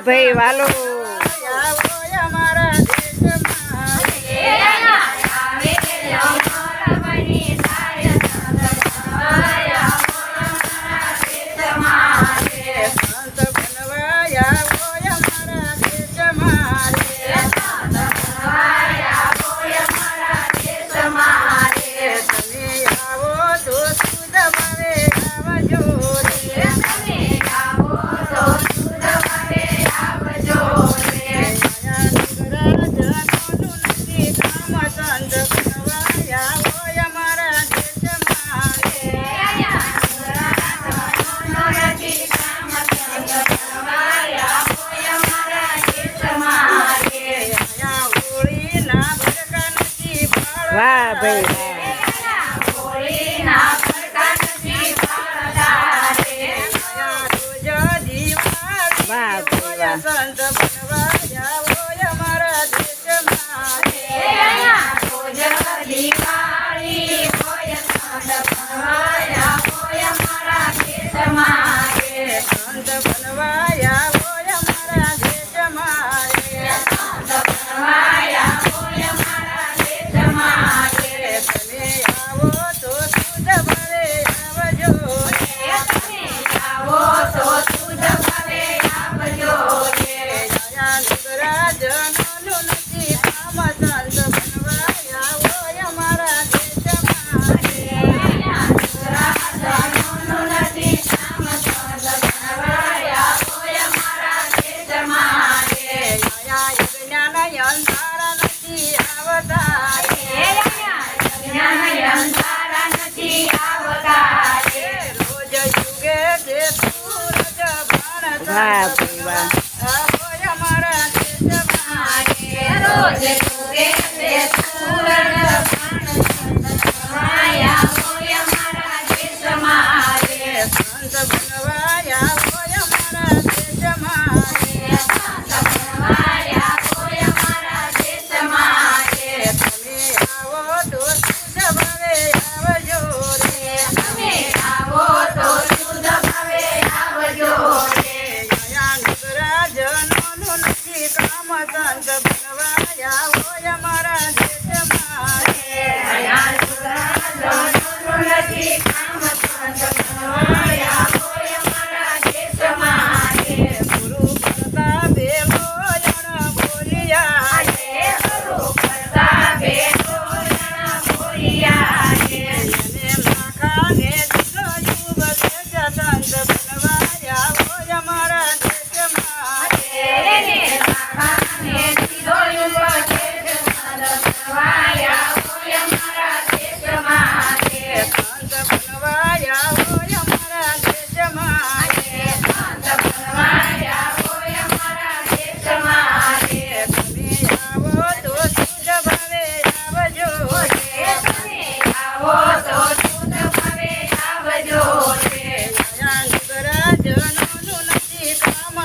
ભાઈ વાલો. અંધારા નથી આવતા અંધારા નથી રોજ યુગે જે સૂરજ ભણ અમારા દેશ